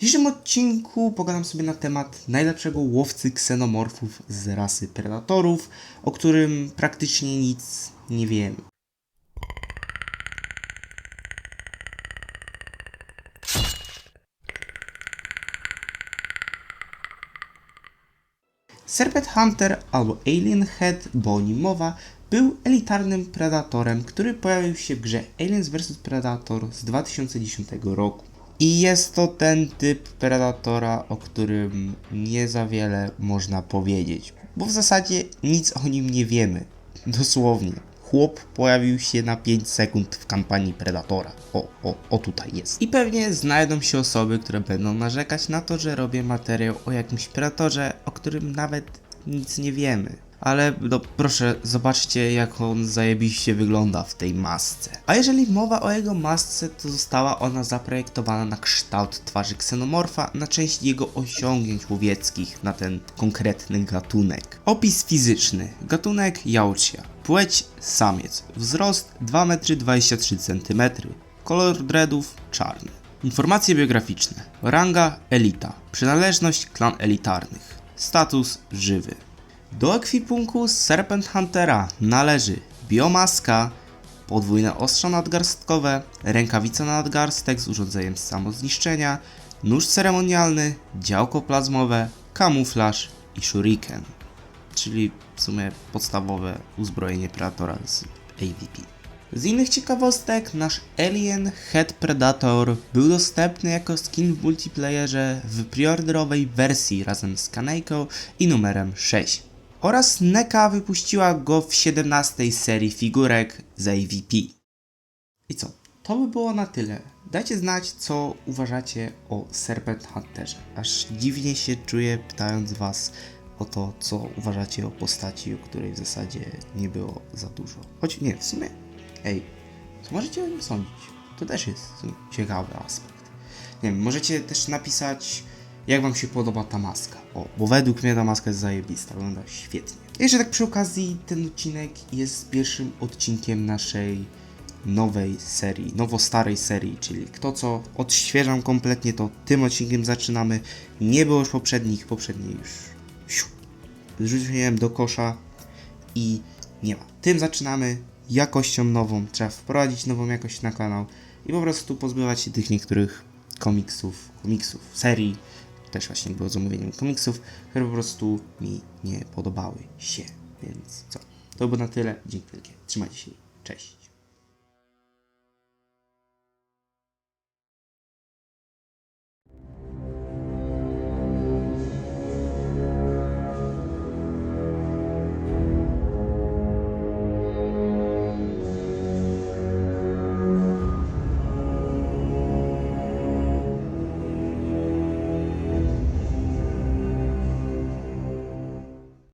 W dzisiejszym odcinku pogadam sobie na temat najlepszego łowcy ksenomorfów z rasy predatorów, o którym praktycznie nic nie wiemy. Serpent Hunter albo Alien Head, bo o nim mowa, był elitarnym predatorem, który pojawił się w grze Aliens vs Predator z 2010 roku. I jest to ten typ predatora, o którym nie za wiele można powiedzieć, bo w zasadzie nic o nim nie wiemy. Dosłownie. Chłop pojawił się na 5 sekund w kampanii Predatora. O, o, o tutaj jest. I pewnie znajdą się osoby, które będą narzekać na to, że robię materiał o jakimś Predatorze, o którym nawet nic nie wiemy. Ale no, proszę, zobaczcie jak on zajebiście wygląda w tej masce. A jeżeli mowa o jego masce, to została ona zaprojektowana na kształt twarzy ksenomorfa, na część jego osiągnięć łowieckich na ten konkretny gatunek. Opis fizyczny. Gatunek Jałcia. Płeć samiec. Wzrost 2,23 m. Kolor dreadów czarny. Informacje biograficzne. Ranga elita. Przynależność klan elitarnych. Status żywy. Do ekwipunku Serpent Huntera należy biomaska, podwójne ostrza nadgarstkowe, rękawica na nadgarstek z urządzeniem samozniszczenia, nóż ceremonialny, działko plazmowe, kamuflaż i shuriken, czyli w sumie podstawowe uzbrojenie Predatora z AVP. Z innych ciekawostek, nasz Alien Head Predator był dostępny jako skin w multiplayerze w preorderowej wersji razem z Kanejką i numerem 6. Oraz NECA wypuściła go w 17 serii figurek z AVP. I co? To by było na tyle. Dajcie znać, co uważacie o Serpent Hunterze. Aż dziwnie się czuję pytając was o to, co uważacie o postaci, o której w zasadzie nie było za dużo. Choć nie, w sumie, ej, co możecie o nim sądzić? To też jest ciekawy aspekt. Nie wiem, możecie też napisać, jak wam się podoba ta maska. O, bo według mnie ta maska jest zajebista, wygląda świetnie. Jeszcze tak przy okazji, ten odcinek jest pierwszym odcinkiem naszej nowej serii, nowo-starej serii, czyli kto co, odświeżam kompletnie to, tym odcinkiem zaczynamy. Nie było już poprzednich, poprzednie już zrzuciłem do kosza i nie ma. Tym zaczynamy jakością nową, trzeba wprowadzić nową jakość na kanał i po prostu pozbywać się tych niektórych komiksów, komiksów, serii, też właśnie było zamówieniem komiksów, które po prostu mi nie podobały się. Więc co? To było na tyle. Dzięki wielkie. Trzymajcie się. Cześć.